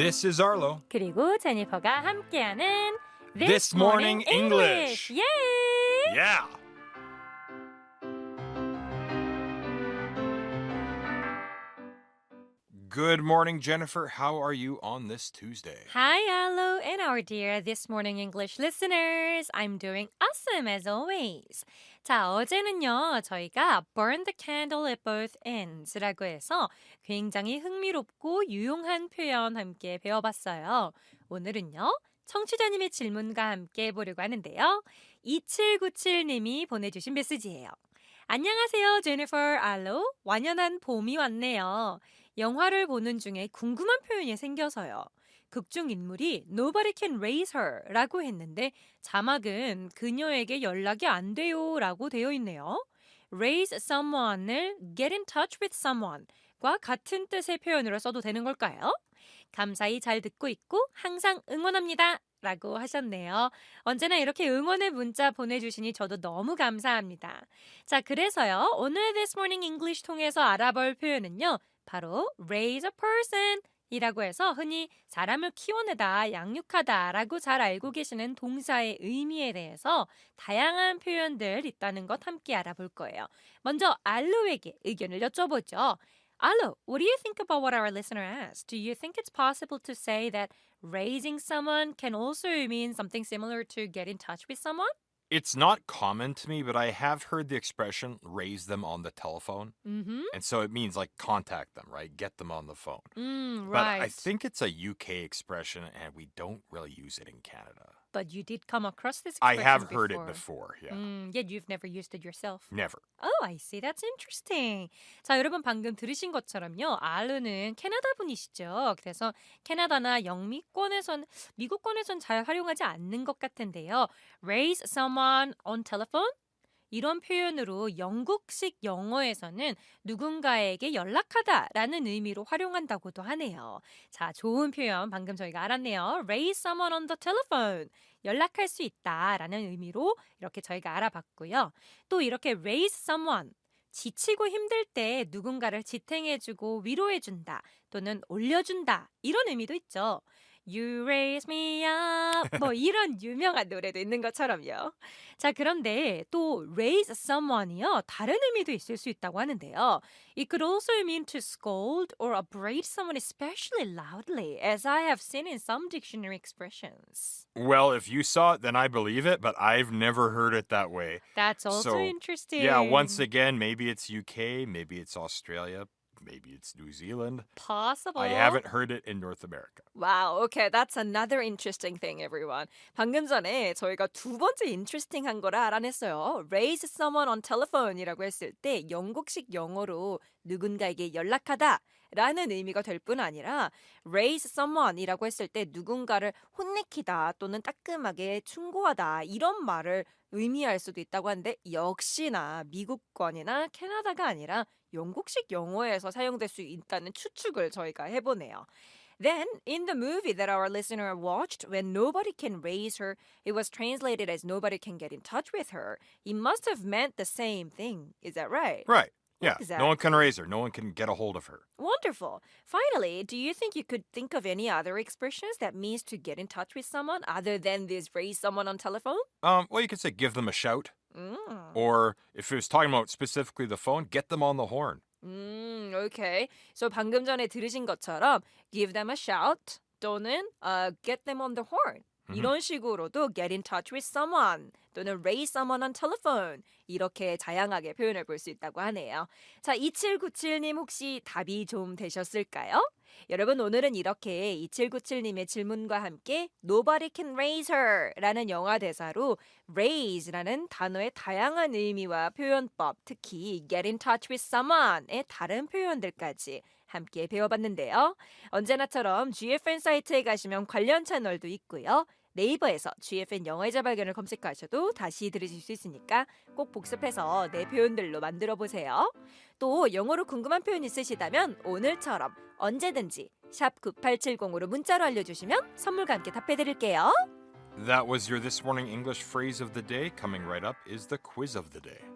This is Arlo. 그리고 제니퍼가 함께하는 This Morning English. 예! Yeah. Good morning, Jennifer. How are you on this Tuesday? Hi, hello, and our dear This Morning English listeners. I'm doing awesome as always. 자, 어제는요, 저희가 Burn the candle at both ends라고 해서 굉장히 흥미롭고 유용한 표현 함께 배워봤어요. 오늘은요, 청취자님의 질문과 함께 해보려고 하는데요. 2797님이 보내주신 메시지예요. 안녕하세요, 제니퍼 알로. 완연한 봄이 왔네요. 영화를 보는 중에 궁금한 표현이 생겨서요. 극중 인물이 Nobody can raise her 라고 했는데 자막은 그녀에게 연락이 안 돼요 라고 되어 있네요. raise someone을 get in touch with someone 과 같은 뜻의 표현으로 써도 되는 걸까요? 감사히 잘 듣고 있고 항상 응원합니다. 라고 하셨네요. 언제나 이렇게 응원의 문자 보내주시니 저도 너무 감사합니다. 자, 그래서요. 오늘 This Morning English 통해서 알아볼 표현은요. 바로 raise a person 이라고 해서 흔히 사람을 키워내다, 양육하다 라고 잘 알고 계시는 동사의 의미에 대해서 다양한 표현들 있다는 것 함께 알아볼 거예요. 먼저 알로에게 의견을 여쭤보죠. Allo, what do you think about what our listener asked? Do you think it's possible to say that raising someone can also mean something similar to get in touch with someone? It's not common to me, but I have heard the expression raise them on the telephone. Mm-hmm. And so it means like contact them, right? Get them on the phone. Mm, But right. I think it's a UK expression and we don't really use it in Canada. But you did come across this I expression have heard it before, yeah. Mm, yet you've never used it yourself. Never. Oh, I see. That's interesting. 자, 여러분 방금 들으신 것처럼요. 알르는 캐나다 분이시죠. 그래서 캐나다나 영미권에선 미국권에선 잘 활용하지 않는 것 같은데요. Raise someone on telephone 이런 표현으로 영국식 영어에서는 누군가에게 연락하다라는 의미로 활용한다고도 하네요. 자, 좋은 표현 방금 저희가 알았네요. Raise someone on the telephone. 연락할 수 있다라는 의미로 이렇게 저희가 알아봤고요. 또 이렇게 raise someone 지치고 힘들 때 누군가를 지탱해주고 위로해준다 또는 올려준다 이런 의미도 있죠. You raise me up 뭐 이런 유명한 노래도 있는 것처럼요. 자 그런데 또 raise someone이요 다른 의미도 있을 수 있다고 하는데요. It could also mean to scold or upbraid someone especially loudly, as I have seen in some dictionary expressions. Well, if you saw it, then I believe it, but I've never heard it that way. That's also So, interesting. Yeah, once again, maybe it's UK, maybe it's Australia, maybe it's New Zealand. possible. I haven't heard it in North America. Wow, okay, that's another interesting thing, everyone. 방금 전에 저희가 두 번째 interesting한 거를 알아냈어요. Raise someone on telephone이라고 했을 때 영국식 영어로 누군가에게 연락하다. 라는 의미가 될 뿐 아니라 raise someone이라고 했을 때 누군가를 혼내키다 또는 따끔하게 충고하다 이런 말을 의미할 수도 있다고 하는데 역시나 미국권이나 캐나다가 아니라 영국식 영어에서 사용될 수 있다는 추측을 저희가 해보네요. Then, in the movie that our listener watched, when nobody can raise her, it was translated as nobody can get in touch with her. It must have meant the same thing. Is that right? Right. Yeah. No one can Exactly. raise her. No one can get a hold of her. Wonderful. Finally, do you think you could think of any other expressions that means to get in touch with someone other than this raise someone on telephone? Um, well, you could say give them a shout. Mm. Or if it was talking about specifically the phone, get them on the horn. 음, okay. So 방금 전에 들으신 것처럼 give them a shout 또는 uh, get them on the horn. 이런 식으로도 get in touch with someone 또는 raise someone on telephone 이렇게 다양하게 표현해 볼 수 있다고 하네요. 자, 2797님 혹시 답이 좀 되셨을까요? 여러분 오늘은 이렇게 2797님의 질문과 함께 Nobody can raise her 라는 영화 대사로 raise라는 단어의 다양한 의미와 표현법, 특히 get in touch with someone의 다른 표현들까지 함께 배워봤는데요. 언제나처럼 GFN 사이트에 가시면 관련 채널도 있고요. 네이버에서 GFN 영어의 자 발견을 검색하셔도 다시 들으실 수 있으니까 꼭 복습해서 내 표현들로 만들어 보세요. 또 영어로 궁금한 표현 있으시다면 오늘처럼 언제든지 샵 9870으로 문자로 알려주시면 선물과 함께 답해드릴게요. That was your This Morning English phrase of the day. Coming right up is the quiz of the day.